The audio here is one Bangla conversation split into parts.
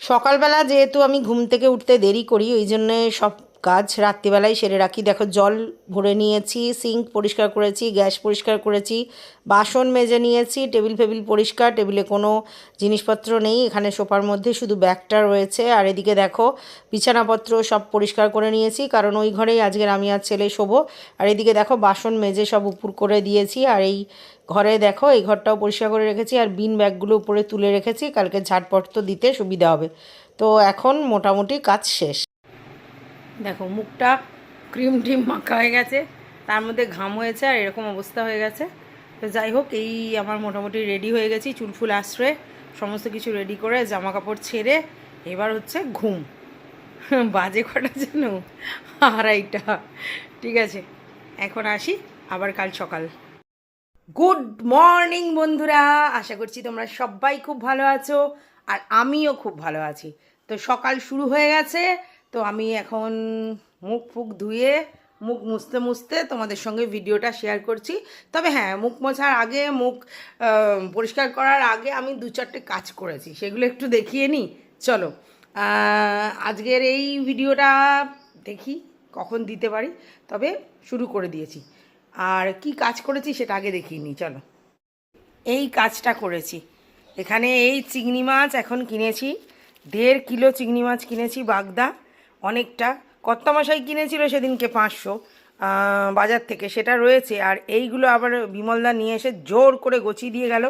সকালবেলা যেহেতু আমি ঘুম থেকে উঠতে দেরি করি, ওই জন্যে সব কাজ রাত্রিবেলায় সেরে রাখি। দেখো, জল ভরে নিয়েছি, সিঙ্ক পরিষ্কার করেছি, গ্যাস পরিষ্কার করেছি, বাসন মেজে নিয়েছি, টেবিল ফেবিল পরিষ্কার, টেবিলে কোনো জিনিসপত্র নেই। এখানে সোফার মধ্যে শুধু ব্যাগটা রয়েছে। আর এদিকে দেখো, বিছানাপত্র সব পরিষ্কার করে নিয়েছি, কারণ ওই ঘরেই আজকের আমি আর ছেলে শোবো। আর এদিকে দেখো, বাসন মেজে সব উপর করে দিয়েছি। আর এই ঘরে দেখো, এই ঘরটাও পরিষ্কার করে রেখেছি আর বিন ব্যাগগুলো উপরে তুলে রেখেছি, কালকে ঝাড়পট তো দিতে সুবিধা হবে। তো এখন মোটামুটি কাজ শেষ। দেখো, মুখটা ক্রিম টিম মাখা হয়ে গেছে, তার মধ্যে ঘাম হয়েছে আর এরকম অবস্থা হয়ে গেছে। তো যাই হোক, এই আমার মোটামুটি রেডি হয়ে গেছি চুলফুল আশ্রয়ে, সমস্ত কিছু রেডি করে জামা কাপড় ছেড়ে এবার হচ্ছে ঘুম। বাজে কটা যেন? আড়াইটা। ঠিক আছে, এখন আসি, আবার কাল সকাল। গুড মর্নিং বন্ধুরা। আশা করছি তোমরা সবাই খুব ভালো আছো আর আমিও খুব ভালো আছি। তো সকাল শুরু হয়ে গেছে, তো আমি এখন মুখ ফুক ধুয়ে, মুখ মুছতে মুছতে তোমাদের সঙ্গে ভিডিওটা শেয়ার করছি। তবে হ্যাঁ মুখ মোছার আগে, মুখ পরিষ্কার করার আগে আমি দু চারটে কাজ করেছি, সেগুলো একটু দেখিয়ে নিই। চলো আজকের এই ভিডিওটা দেখি কখন দিতে পারি। তবে শুরু করে দিয়েছি। আর কি কাজ করেছি সেটা আগে দেখিয়ে নিই চলো। এই কাজটা করেছি। এখানে এই চিংড়ি মাছ এখন কিনেছি। দেড় কিলো চিংড়ি মাছ কিনেছি বাগদা। অনেকটা। কত্তমশাই কিনেছিল সেদিনকে পাঁচশো বাজার থেকে। সেটা রয়েছে। আর এইগুলো আবার বিমলদা নিয়ে এসে জোর করে গচিয়ে দিয়ে গেল।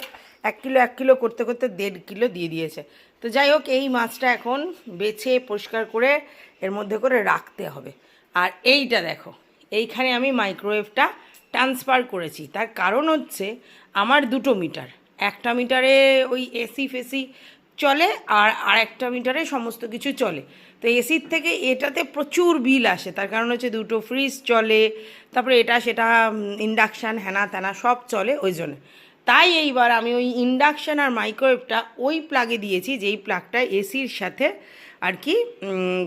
এক কিলো এক কিলো করতে করতে দেড় কিলো দিয়ে দিয়েছে। তো যাই হোক, এই মাছটা এখন বেছে, পরিষ্কার করে এর মধ্যে করে রাখতে হবে। আর এইটা দেখো। এইখানে আমি মাইক্রোওয়েভটা ট্রান্সফার করেছি। তার কারণ হচ্ছে আমার দুটো মিটার। একটা মিটারে ওই এসি ফেসি চলে আর আরেকটা মিটারে সমস্ত কিছু চলে। তো এসির থেকে এটাতে প্রচুর বিল আসে। তার কারণ হচ্ছে দুটো ফ্রিজ চলে, তারপরে এটা, সেটা ইন্ডাকশান হ্যানা ত্যানা সব চলে ওই জন্য। তাই এইবার আমি ওই ইন্ডাকশান আর মাইক্রোওয়েভটা ওই প্লাগে দিয়েছি, যেই প্লাগটা এসির সাথে আর কি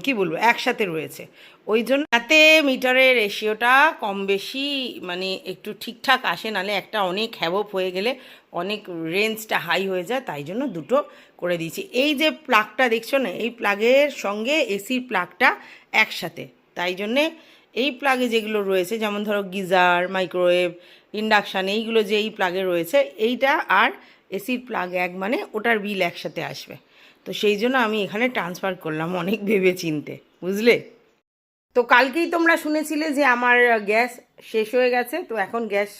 কি বলব, একসাথে রয়েছে। ওই জন্য তাতে মিটারের রেশিওটা কম বেশি মানে একটু ঠিকঠাক আসে, নালে একটা অনেক হ্যাবপ হয়ে গেলে অনেক রেঞ্জটা হাই হয়ে যায়, তাই জন্য দুটো করে দিয়েছি। এই যে প্লাগটা দেখছ না, এই প্লাগের সঙ্গে এসির প্লাগটা একসাথে। তাই জন্যে এই প্লাগে যেগুলো রয়েছে, যেমন ধরো গিজার, মাইক্রোওয়েভ, ইন্ডাকশান, এইগুলো যে এই প্লাগে রয়েছে, এইটা আর এসির প্লাগ এক মানে ওটার বিল একসাথে আসবে। তো সেই জন্য আমি এখানে ট্রান্সফার করলাম অনেক ভেবে চিনতে বুঝলে? তো কালকেই তোমরা শুনেছিলে যে আমার গ্যাস শেষ হয়ে গেছে, তো এখন গ্যাস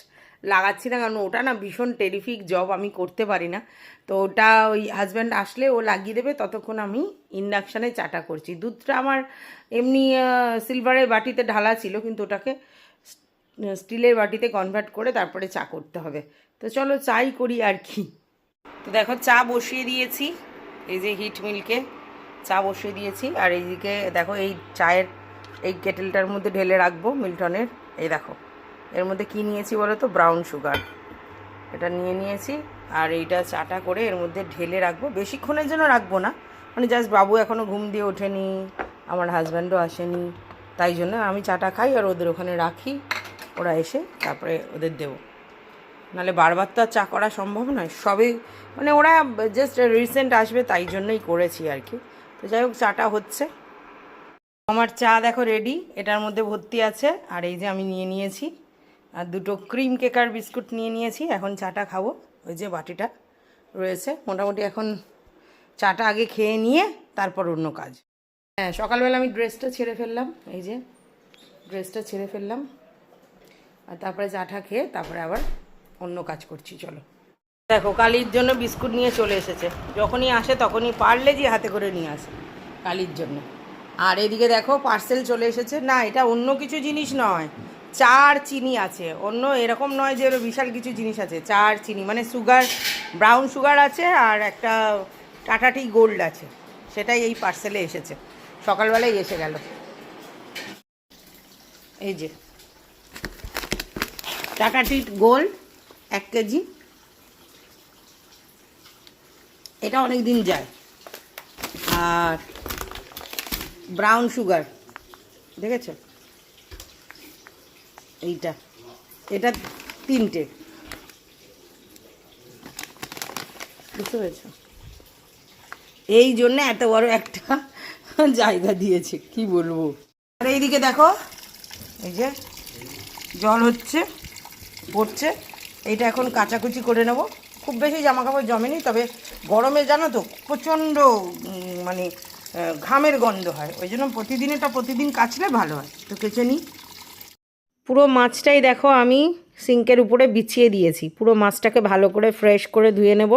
লাগাচ্ছি না, কারণ ওটা না ভীষণ টেরিফিক জব আমি করতে পারি না। তো ওটা ওই হাজব্যান্ড আসলে ও লাগিয়ে দেবে, ততক্ষণ আমি ইন্ডাকশানে চাটা করছি। দুধটা আমার এমনি সিলভারের বাটিতে ঢালা ছিল, কিন্তু ওটাকে স্টিলের বাটিতে কনভার্ট করে তারপরে চা করতে হবে। তো চলো চাই করি আর কি। তো দেখো চা বসিয়ে দিয়েছি। এই যে হিট মিল্কে চা বসিয়ে দিয়েছি। আর এইদিকে দেখো, এই চায়ের এই কেটেলটার মধ্যে ঢেলে রাখব মিল্টনের। এই দেখো, এর মধ্যে কি নিয়েছি বলো তো ব্রাউন সুগার এটা নিয়ে নিয়েছি। আর এইটা চাটা করে এর মধ্যে ঢেলে রাখব। বেশিক্ষণের জন্য রাখব না। মানে জাস্ট বাবু এখনও ঘুম দিয়ে ওঠেনি, আমার হাজব্যান্ডও আসেনি। তাই জন্য আমি চাটা খাই আর ওদের ওখানে রাখি। ওরা এসে তারপরে ওদের দেবো। নাহলে বারবার তো আর চা করা সম্ভব নয় সবে মানে ওরা জাস্ট রিসেন্ট আসবে তাই জন্যই করেছি আর কি। তো যাই হোক, চাটা হচ্ছে। আমার চা দেখো রেডি এটার মধ্যে ভর্তি আছে, আর এই যে আমি নিয়ে নিয়েছি, আর দুটো ক্রিম কেকার বিস্কুট নিয়ে নিয়েছি, এখন চাটা খাব, ওই যে বাটিটা রয়েছে। মোটামুটি এখন চাটা আগে খেয়ে নিয়ে তারপর অন্য কাজ। হ্যাঁ সকালবেলা আমি ড্রেসটা ছেড়ে ফেললাম, এই যে ড্রেসটা ছেড়ে ফেললাম, আর তারপরে চাটা খেয়ে তারপরে আবার অন্য কাজ করছি, চলো। দেখো, কালির জন্য বিস্কুট নিয়ে চলে এসেছে। যখনই আসে তখনই পারলে যে হাতে করে নিয়ে আসে কালির জন্য। আর এদিকে দেখো পার্সেল চলে এসেছে। না, এটা অন্য কিছু জিনিস নয়। চা আর চিনি আছে। অন্য এরকম নয় যে বিশাল কিছু জিনিস আছে। চা আর চিনি মানে সুগার ব্রাউন সুগার আছে আর একটা টাটা টি গোল্ড আছে। সেটাই এই পার্সেলে এসেছে। সকালবেলায় এসে গেল। এই যে, টাটা টি গোল্ড এক কেজি। এটা অনেক দিন যায়। আর ব্রাউন সুগার দেখেছ? এইটা। এটা তিনটে। বুঝতে পেরেছ? এই জন্য এত বড় একটা জায়গা দিয়েছে, কি বলব? আর এইদিকে দেখো, এই যে জল হচ্ছে, পড়ছে। এইটা এখন কাচাকুচি করে নেব। খুব বেশি জামা কাপড় জমেনি, তবে গরমে জানো তো প্রচণ্ড মানে ঘামের গন্ধ হয়। ওই জন্য প্রতিদিন এটা প্রতিদিন কাচলে ভালো হয়। তো কেচে নিই। পুরো মাছটাই দেখো আমি সিঙ্কের উপরে বিছিয়ে দিয়েছি। পুরো মাছটাকে ভালো করে ফ্রেশ করে ধুয়ে নেব।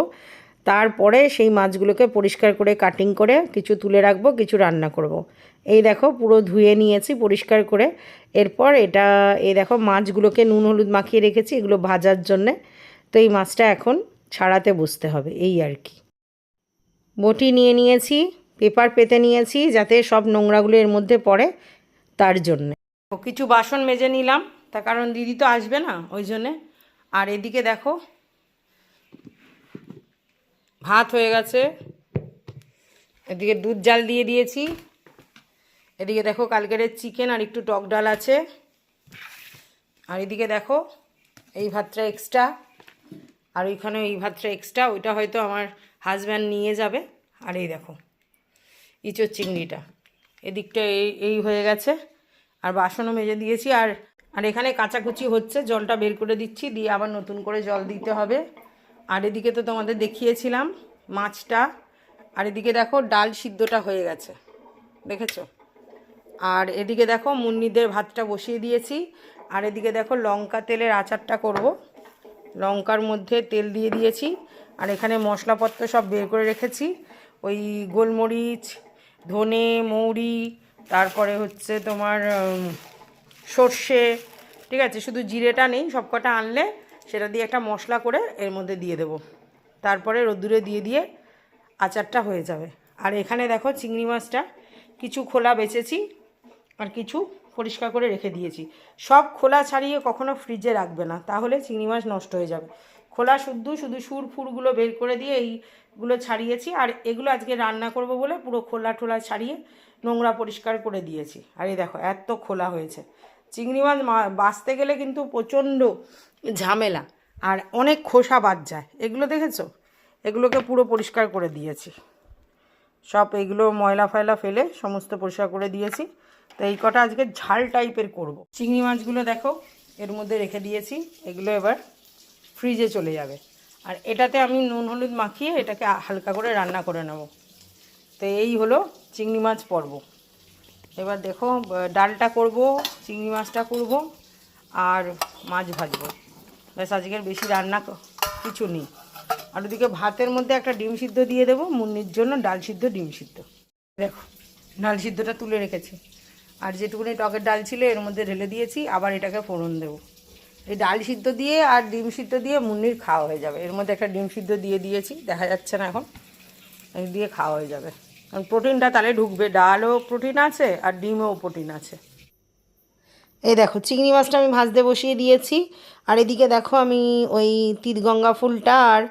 তারপরে সেই মাছগুলোকে পরিষ্কার করে কাটিং করে কিছু তুলে রাখব, কিছু রান্না করব। এই দেখো পুরো ধুয়ে নিয়েছি পরিষ্কার করে। এরপর এটা, এই দেখো মাছগুলোকে নুন হলুদ মাখিয়ে রেখেছি, এগুলো ভাজার জন্যে। তো এই মাছটা এখন ছাড়াতে বসতে হবে, এই আর কি। বটি নিয়ে নিয়েছি, পেপার পেতে নিয়েছি যাতে সব নোংরাগুলো এর মধ্যে পড়ে তার জন্যে। কিছু বাসন মেজে নিলাম, তার কারণ দিদি তো আসবে না, ওই জন্যে। আর এদিকে দেখো, ভাত হয়ে গেছে। এদিকে দুধ জাল দিয়ে দিয়েছি। এদিকে দেখো কালকের চিকেন আর একটু টক ডাল আছে। আর এদিকে দেখো এই ভাতটা এক্সট্রা আর ওইখানে এই ভাতটা এক্সট্রা ওইটা হয়তো আমার হাজব্যান্ড নিয়ে যাবে। আর এই দেখো, ইঁচোর চিংড়িটা। এদিকটা এই এই হয়ে গেছে। আর বাসনও মেজে দিয়েছি। আর আর এখানে কাচাকুচি হচ্ছে, জলটা বের করে দিচ্ছি, দিয়ে আবার নতুন করে জল দিতে হবে। আর এদিকে তো তোমাদের দেখিয়েছিলাম মাছটা। আর এদিকে দেখো ডাল সিদ্ধটা হয়ে গেছে। দেখেছ? আর এদিকে দেখো মুন্নিদের ভাতটা বসিয়ে দিয়েছি। আর এদিকে দেখো লঙ্কা তেলের আচারটা করব। লঙ্কার মধ্যে তেল দিয়ে দিয়েছি। আর এখানে মশলাপত্র সব বের করে রেখেছি। ওই গোলমরিচ, ধনে, মৌরি, তারপরে হচ্ছে তোমার সর্ষে, ঠিক আছে? শুধু জিরেটা নেই, সব কটা আনলে সেটা দিয়ে একটা মশলা করে এর মধ্যে দিয়ে দেবো। তারপরে রোদ্দুরে দিয়ে দিয়ে আচারটা হয়ে যাবে। আর এখানে দেখো চিংড়ি মাছটা, কিছু খোলা বেচেছি আর কিছু পরিষ্কার করে রেখে দিয়েছি। সব খোলা ছাড়িয়ে কখনো ফ্রিজে রাখবে না, তাহলে চিংড়ি মাছ নষ্ট হয়ে যাবে। খোলা শুদ্ধ শুধু সুর ফুরগুলো বের করে দিয়ে এইগুলো ছাড়িয়েছি, আর এগুলো আজকে রান্না করব বলে পুরো খোলা টোলা ছাড়িয়ে নোংরা পরিষ্কার করে দিয়েছি। আর এই দেখো, এত খোলা হয়েছে। চিংড়ি মাছ বাঁচতে গেলে কিন্তু প্রচণ্ড ঝামেলা, আর অনেক খোসা বাদ যায়। এগুলো দেখেছ? এগুলোকে পুরো পরিষ্কার করে দিয়েছি। সব এগুলো ময়লা ফয়লা ফেলে সমস্ত পরিষ্কার করে দিয়েছি। তো এই কটা আজকে ঝাল টাইপের করব। চিংড়ি মাছগুলো দেখো, এর মধ্যে রেখে দিয়েছি। এগুলো এবার ফ্রিজে চলে যাবে। আর এটাতে আমি নুন, হলুদ মাখিয়ে এটাকে হালকা করে রান্না করে নেব। তো এই হলো চিংড়ি মাছ পর্ব। এবার দেখো ডালটা করব, চিংড়ি মাছটা করব, আর মাছ ভাজবো। ব্যাস, আজকের বেশি রান্না কিছু নেই। আর ওদিকে ভাতের মধ্যে একটা ডিম সিদ্ধ দিয়ে দেবো, মুন্নির জন্য ডাল সিদ্ধ, ডিম সিদ্ধ। দেখো, ডাল সিদ্ধটা তুলে রেখেছি। আর যেটুকুনি টকের ডাল ছিল, এর মধ্যে ঢেলে দিয়েছি, আবার এটাকে ফোড়ন দেবো। এই ডাল সিদ্ধ দিয়ে আর ডিম সিদ্ধ দিয়ে মুন্নির খাওয়া হয়ে যাবে। এর মধ্যে একটা ডিম সিদ্ধ দিয়ে দিয়েছি, দেখা যাচ্ছে না এখন। দিয়ে খাওয়া হয়ে যাবে। কারণ প্রোটিনটা তাহলে ঢুকবে। ডালও প্রোটিন আছে, আর ডিমেও প্রোটিন আছে। এই দেখো, চিংড়ি মাছটা আমি ভাজতে বসিয়ে দিয়েছি। আর এদিকে দেখো আমি ওই তিতগঙ্গা ফুলটা আর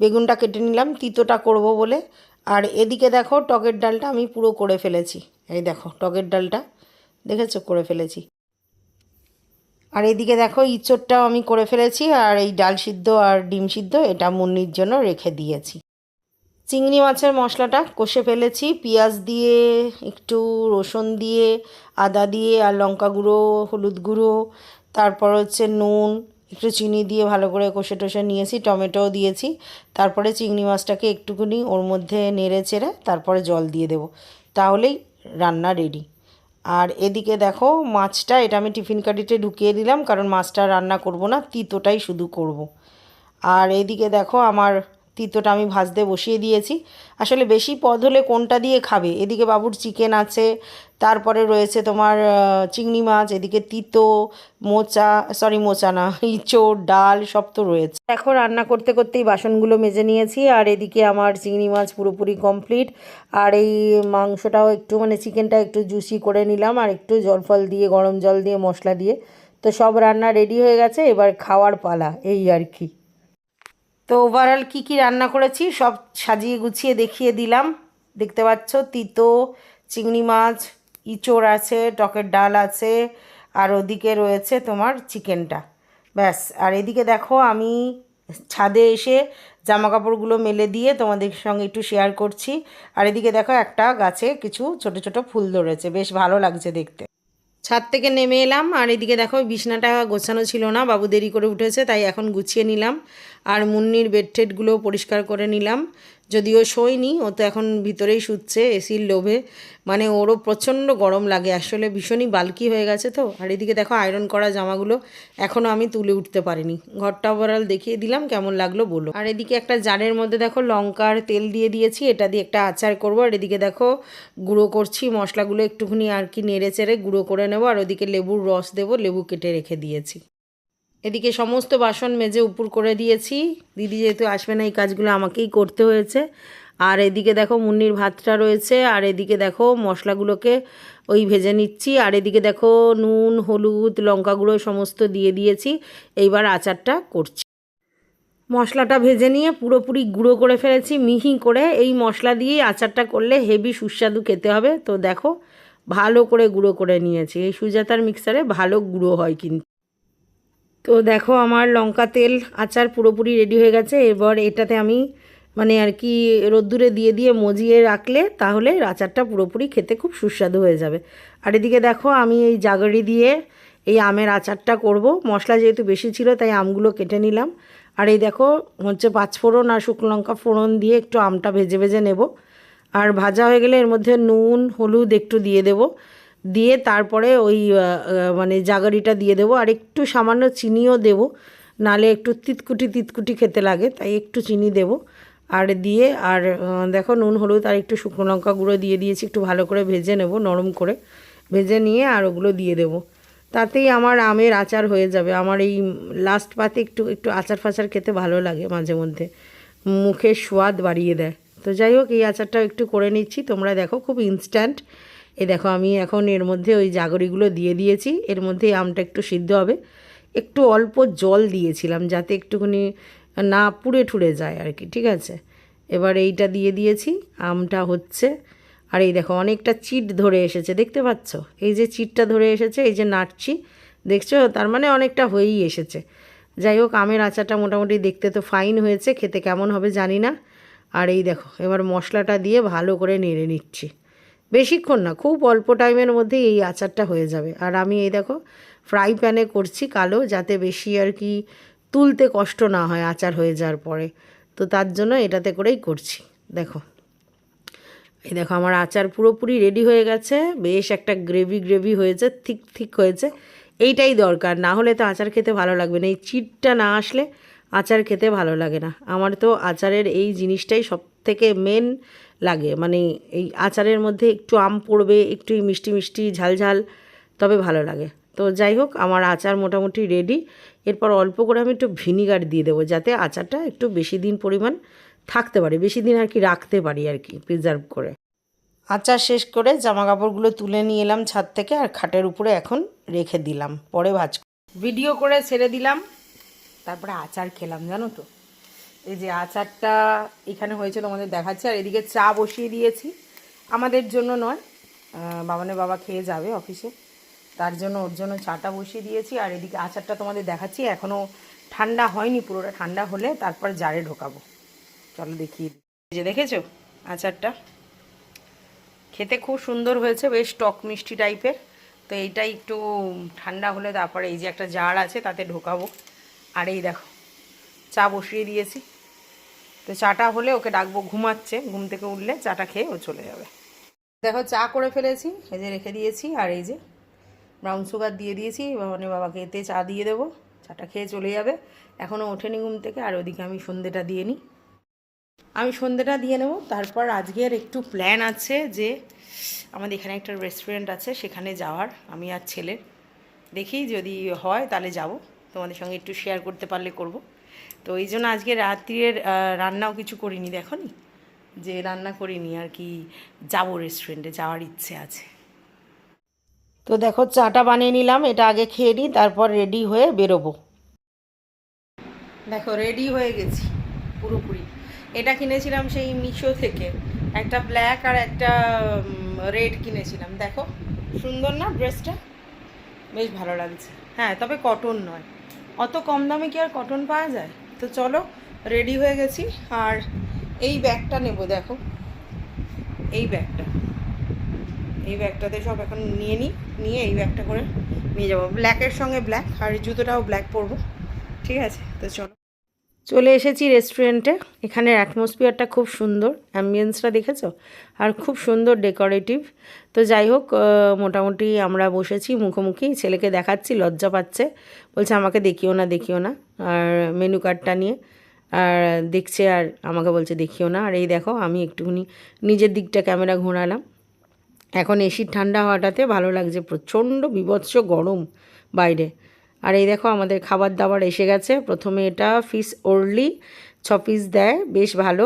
বেগুনটা কেটে নিলাম, তিতোটা করব বলে। আর এদিকে দেখো টকের ডালটা আমি পুরো করে ফেলেছি। এই দেখো, টকের ডালটা, দেখেছ? করে ফেলেছি। আর এদিকে দেখো ইঁচড়টাও আমি করে ফেলেছি, আর এই ডাল সিদ্ধ আর ডিম সিদ্ধ, এটা মুন্নির জন্য রেখে দিয়েছি। চিংড়ি মাছের মশলাটা কষে ফেলেছি। পেঁয়াজ দিয়ে, একটু রসুন দিয়ে, আদা দিয়ে আর লঙ্কা গুঁড়ো, হলুদ গুঁড়ো, তারপর হচ্ছে নুন, একটু চিনি দিয়ে ভালো করে কষে টষে নিয়েছি, টমেটোও দিয়েছি। তারপরে চিংড়ি মাছটাকে একটুখানি ওর মধ্যে নেড়ে চেড়ে তারপরে জল দিয়ে দেবো। তাহলেই রান্না রেডি। আর এদিকে দেখো মাছটা, এটা আমি টিফিন কাটিতে ঢুকিয়ে দিলাম, কারণ মাছটা রান্না করব না, তিতোটাই শুধু করব। আর এদিকে দেখো আমার তিতোটা আমি ভাজতে বসিয়ে দিয়েছি। আসলে বেশি পদ হলে কোনটা দিয়ে খাবে? এদিকে বাবুর চিকেন আছে, তারপরে রয়েছে তোমার চিংড়ি মাছ, এদিকে তিতো, মোচা সরি মোচা না, ইঁচড়, ডাল সব তো রয়েছে। এখন রান্না করতে করতেই বাসনগুলো মেজে নিয়েছি, আর এদিকে আমার চিংড়ি মাছ পুরোপুরি কমপ্লিট আর এই মাংসটাও একটু মানে চিকেনটা একটু জুসি করে নিলাম, আর একটু জল ফল দিয়ে, গরম জল দিয়ে, মশলা দিয়ে। তো সব রান্না রেডি হয়ে গেছে, এবার খাওয়ার পালা, এই আর কি। তো ওভারঅল কী কী রান্না করেছি সব সাজিয়ে গুছিয়ে দেখিয়ে দিলাম। দেখতে পাচ্ছ তিতো, চিংড়ি মাছ, ইঁচড় আছে, টকের ডাল আছে, আর ওদিকে রয়েছে তোমার চিকেনটা। ব্যাস, আর এদিকে দেখো আমি ছাদে এসে জামা কাপড়গুলো মেলে দিয়ে তোমাদের সঙ্গে একটু শেয়ার করছি। আর এদিকে দেখো একটা গাছে কিছু ছোট ছোট ফুল ধরেছে, বেশ ভালো লাগছে দেখতে। ছাদ থেকে নেমে এলাম, আর এদিকে দেখো বিছনাটা গোছানো ছিল না, বাবু দেরি করে উঠেছে, তাই এখন গুছিয়ে নিলাম। আর মুন্নির বেড টেডগুলো পরিষ্কার করে নিলাম। যদিও শোয়নি, ও তো এখন ভিতরেই শুচ্ছে এসির লোভে। মানে ওরও প্রচণ্ড গরম লাগে, আসলে ভীষণই বালকি হয়ে গেছে তো। আর এদিকে দেখো আয়রন করা জামাগুলো এখনও আমি তুলে উঠতে পারিনি। ঘরটা ওভারঅল দেখিয়ে দিলাম, কেমন লাগল বলো। আর এদিকে একটা জারের মধ্যে দেখো লঙ্কার তেল দিয়ে দিয়েছি, এটা দিয়ে একটা আচার করব। আর এদিকে দেখো গুঁড়ো করছি, মশলাগুলো একটুখানি আর কি নেড়ে চেড়ে গুঁড়ো করে নেব। আর ওদিকে লেবুর রস দেবো, লেবু কেটে রেখে দিয়েছি। এদিকে সমস্ত বাসন মেজে উপর করে দিয়েছি। দিদি যেহেতু আসবে না, এই কাজগুলো আমাকেই করতে হয়েছে। আর এদিকে দেখো মুন্নির ভাতটা রয়েছে, আর এদিকে দেখো মশলাগুলোকে ওই ভেজে নিচ্ছি। আর এদিকে দেখো নুন, হলুদ লঙ্কা গুঁড়ো সমস্ত দিয়ে দিয়েছি। এইবার আচারটা করছি। মশলাটা ভেজে নিয়ে পুরোপুরি গুঁড়ো করে ফেলেছি, মিহি করে। এই মশলা দিয়েই আচারটা করলে হেভি সুস্বাদু খেতে হবে। তো দেখো, ভালো করে গুঁড়ো করে নিয়েছি। এই সুজাতার মিক্সারে ভালো গুঁড়ো হয় কিন্তু। তো দেখো আমার লঙ্কা তেল, আচার পুরোপুরি রেডি হয়ে গেছে। এবার এটাতে আমি মানে আর কি রোদ্দুরে দিয়ে দিয়ে মজিয়ে রাখলে তাহলে আচারটা পুরোপুরি খেতে খুব সুস্বাদু হয়ে যাবে। আর এদিকে দেখো আমি এই জাগরি দিয়ে এই আমের আচারটা করব। মশলা যেহেতু বেশি ছিল তাই আমগুলো কেটে নিলাম। আর এই দেখো হচ্ছে পাঁচফোড়ন আর শুকনো লঙ্কা ফোড়ন দিয়ে একটু আমটা ভেজে ভেজে নেব। আর ভাজা হয়ে গেলে এর মধ্যে নুন, হলুদ একটু দিয়ে দেবো। দিয়ে তারপরে ওই মানে জাগারিটা দিয়ে দেবো। আর একটু সামান্য চিনিও দেবো। নালে একটু তিতকুটি তিতকুটি খেতে লাগে, তাই একটু চিনি দেবো। আর দিয়ে, আর দেখো নুন, হলুদ, আর একটু শুকনো লঙ্কা গুঁড়ো দিয়ে দিয়েছি, একটু ভালো করে ভেজে নেব, নরম করে। ভেজে নিয়ে আর ওগুলো দিয়ে দেবো। তাতেই আমার আমের আচার হয়ে যাবে। আমার এই লাস্ট পাতে একটু একটু আচার ফাচার খেতে ভালো লাগে মাঝে মধ্যে। মুখের স্বাদ বাড়িয়ে দেয়। তো যাই হোক, এই আচারটাও একটু করে নিচ্ছি। তোমরা দেখো, খুব ইনস্ট্যান্ট এই দেখো, আমি এখন এর মধ্যে ওই জাগরিগুলো দিয়ে দিয়েছি। এর মধ্যে আমটা একটু সিদ্ধ হবে। একটু অল্প জল দিয়েছিলাম যাতে একটুখানি না পুড়ে ঠুড়ে যায় আর কি, ঠিক আছে? এবার এইটা দিয়ে দিয়েছি, আমটা হচ্ছে। আর এই দেখো, অনেকটা চিট ধরে এসেছে, দেখতে পাচ্ছ? এই যে চিটটা ধরে এসেছে, এই যে নাড়ছি, দেখছ? তার মানে অনেকটা হয়েই এসেছে। যাই হোক, আমের আচারটা মোটামুটি দেখতে তো ফাইন হয়েছে, খেতে কেমন হবে জানি না। আর এই দেখো, এবার মশলাটা দিয়ে ভালো করে নেড়ে নিচ্ছি। বেশিক্ষণ না, খুব অল্প টাইমের মধ্যেই এই আচারটা হয়ে যাবে। আর আমি এই দেখো, ফ্রাই প্যানে করছি কালো, যাতে বেশি আর কি তুলতে কষ্ট না হয় আচার হয়ে যাওয়ার পরে। তো তার জন্য এটাতে করেই করছি। দেখো, এই দেখো আমার আচার পুরোপুরি রেডি হয়ে গেছে। বেশ একটা গ্রেভি গ্রেভি হয়েছে ঠিক ঠিক হয়েছে। এইটাই দরকার, না হলে তো আচার খেতে ভালো লাগবে না। এই চিটটা না আসলে আচার খেতে ভালো লাগে না। আমার তো আচারের এই জিনিসটাই সব থেকে মেন লাগে। মানে এই আচারের মধ্যে একটু আম পড়বে, একটু মিষ্টি মিষ্টি ঝাল ঝাল, তবে ভালো লাগে। তো যাই হোক, আমার আচার মোটামুটি রেডি এরপর অল্প করে আমি একটু ভিনিগার দিয়ে দেবো, যাতে আচারটা একটু বেশি দিন পরিমাণ থাকতে পারে। বেশি দিন আর কি রাখতে পারি আর কি প্রিজার্ভ করে। আচার শেষ করে জামা কাপড়গুলো তুলে নিয়ে এলাম ছাদ থেকে আর খাটের উপরে এখন রেখে দিলাম। পরে ভাজ ভিডিও করে ছেড়ে দিলাম। তারপরে আচার খেলাম, জানো তো। এই যে আচারটা এখানে হয়েছে তোমাদের দেখাচ্ছে আর এদিকে চা বসিয়ে দিয়েছি। আমাদের জন্য নয় আহ, বাবানের বাবা খেয়ে যাবে অফিসে। তার জন্য ওর জন্য চাটা বসিয়ে দিয়েছি আর এদিকে আচারটা তোমাদের দেখাচ্ছি। এখনও ঠান্ডা হয়নি পুরোটা ঠান্ডা হলে তারপর জারে ঢোকাবো। চলো দেখিয়ে যে দেখেছ আচারটা? খেতে খুব সুন্দর হয়েছে বেশ টক মিষ্টি টাইপের। তো এইটাই একটু ঠান্ডা হলে তারপরে এই যে একটা জার আছে তাতে ঢোকাবো। আর এই দেখো চা বসিয়ে দিয়েছি। তো চাটা হলে ওকে ডাকবো, ঘুমাচ্ছে, ঘুম থেকে উঠলে চাটা খেয়ে ও চলে যাবে। দেখো, চা করে ফেলেছি, এই যে রেখে দিয়েছি, আর এই যে ব্রাউন সুগার দিয়ে দিয়েছি মানে বাবাকে এতে চা দিয়ে দেবো, চাটা খেয়ে চলে যাবে। এখনও ওঠেনি ঘুম থেকে, আর ওদিকে আমি সন্ধেটা দিয়ে নিই। আমি সন্ধেটা দিয়ে নেব, তারপর আজকের একটু প্ল্যান আছে যে আমাদের এখানে একটা রেস্টুরেন্ট আছে, সেখানে যাওয়ার, আমি আর ছেলের দেখি যদি হয়, তাহলে যাব। তোমাদের সঙ্গে একটু শেয়ার করতে পারলে করব। তো এই জন্য আজকে রাত্রির রান্নাও কিছু করিনি দেখো নি যে রান্না করিনি আর কি, যাব রেস্টুরেন্টে যাওয়ার ইচ্ছে আছে। তো দেখো, চাটা বানিয়ে নিলাম, এটা আগে খেয়ে নিই, তারপর রেডি হয়ে বেরোবো। দেখো রেডি হয়ে গেছি, পুরোপুরি। এটা কিনেছিলাম সেই মিশো থেকে, একটা ব্ল্যাক আর একটা রেড কিনেছিলাম। দেখো, সুন্দর না ড্রেসটা বেশ ভালো লাগছে। হ্যাঁ তবে কটন নয়। অত কম দামে কি আর কটন পাওয়া যায়? তো চলো রেডি হয়ে গেছি। আর এই ব্যাগটা নেব, দেখো। এই ব্যাগটা। এই ব্যাগটাতে সব এখন নিয়ে নিই নিয়ে এই ব্যাগটা করে নিয়ে যাব। ব্ল্যাকের সঙ্গে ব্ল্যাক আর জুতোটাও ব্ল্যাক পরবো। ঠিক আছে? তো চলো। চলে এসেছি রেস্টুরেন্টে এখানের অ্যাটমসফিয়ারটা খুব সুন্দর অ্যাম্বিয়েন্সটা দেখেছ? আর খুব সুন্দর ডেকোরেটিভ তো যাই হোক মোটামুটি আমরা বসেছি মুখোমুখি, ছেলেকে দেখাচ্ছি, লজ্জা পাচ্ছে। বলছে, আমাকে দেখিও না দেখিও না। আর মেনু কার্ডটা নিয়ে, আর দেখছে আর আমাকে বলছে, দেখিও না। আর এই দেখো, আমি একটুখানি নিজের দিকটা ক্যামেরা ঘোরালাম। এখন এসির ঠান্ডা হওয়াটাতে ভালো লাগছে, প্রচণ্ড বিভৎস গরম বাইরে। আর এই দেখো আমাদের খাবার দাবার এসে গেছে। প্রথমে এটা ফিস ওরলি ছ পিস দেয়, বেশ ভালো।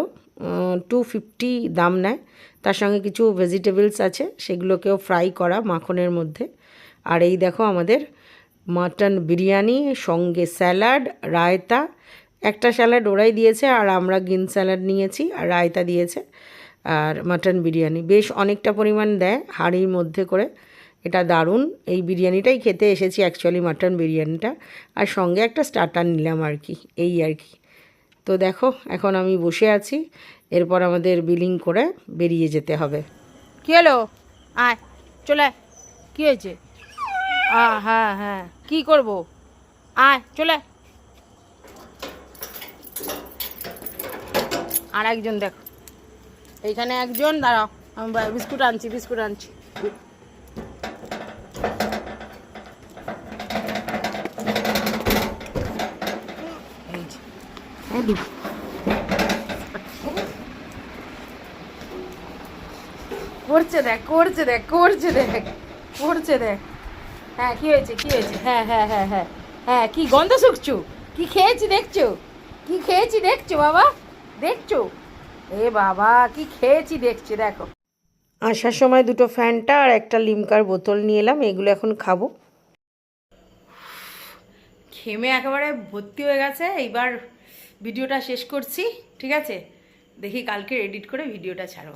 টু ফিফটি দাম নেয়। তার সঙ্গে কিছু ভেজিটেবলস আছে, সেগুলোকেও ফ্রাই করা মাখনের মধ্যে। আর এই দেখো আমাদের মাটন বিরিয়ানি, সঙ্গে স্যালাড রায়তা। একটা স্যালাড ওরাই দিয়েছে আর আমরা গ্রিন স্যালাড নিয়েছি, আর রায়তা দিয়েছে, আর মাটন বিরিয়ানি। বেশ অনেকটা পরিমাণ দেয় হাঁড়ির মধ্যে করে। এটা দারুণ। এই বিরিয়ানিটাই খেতে এসেছি অ্যাকচুয়ালি মাটন বিরিয়ানিটা। আর সঙ্গে একটা স্টার্টার নিলাম আর কি, এই আর কি। তো দেখো, এখন আমি বসে আছি। এরপর আমাদের বিলিং করে বেরিয়ে যেতে হবে। কী হলো? আয়, চলে কী হয়েছে? আ হ্যাঁ হ্যাঁ। কী করব? আয়, চলে আর একজন দেখো। এইখানে একজন, দাঁড়াও। আমি বিস্কুট আনছি বিস্কুট আনছি এই যে। এই দিন। করছে দেখ করছে দেখ করছে দেখ করছে দেখ। হ্যাঁ কি হয়েছে কি হয়েছে? হ্যাঁ হ্যাঁ হ্যাঁ হ্যাঁ হ্যাঁ কি গন্ধ শুকছো? কি খেয়েছি দেখছ? কি খেয়েছি দেখছ বাবা? দেখছ? এ বাবা কি খেয়েছি দেখছি দেখো। আসার সময় দুটো ফ্যানটা আর একটা লিমকার বোতল নিয়ে এলাম এগুলো এখন খাব। খেমে একেবারে ভর্তি হয়ে গেছে এইবার ভিডিওটা শেষ করছি ঠিক আছে? দেখি কালকে এডিট করে ভিডিওটা ছাড়ো।